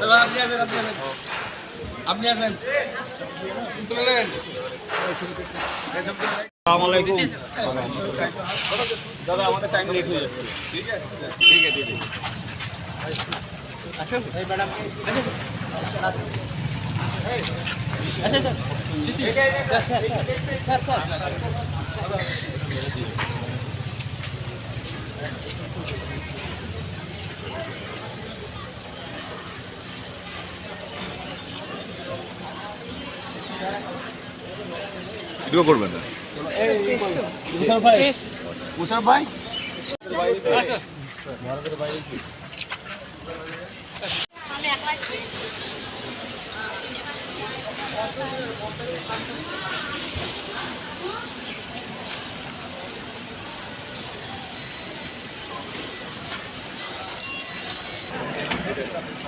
দাদা, আপনি আছেন আপনি আছেন আপনি আছেন চলেন আসসালামু আলাইকুম দাদা আমাদের টাইম লেট হয়ে যাচ্ছে ঠিক আছে ঠিক আছে দিদি ভিডিও করবেন? না মুসার ভাই? প্রেস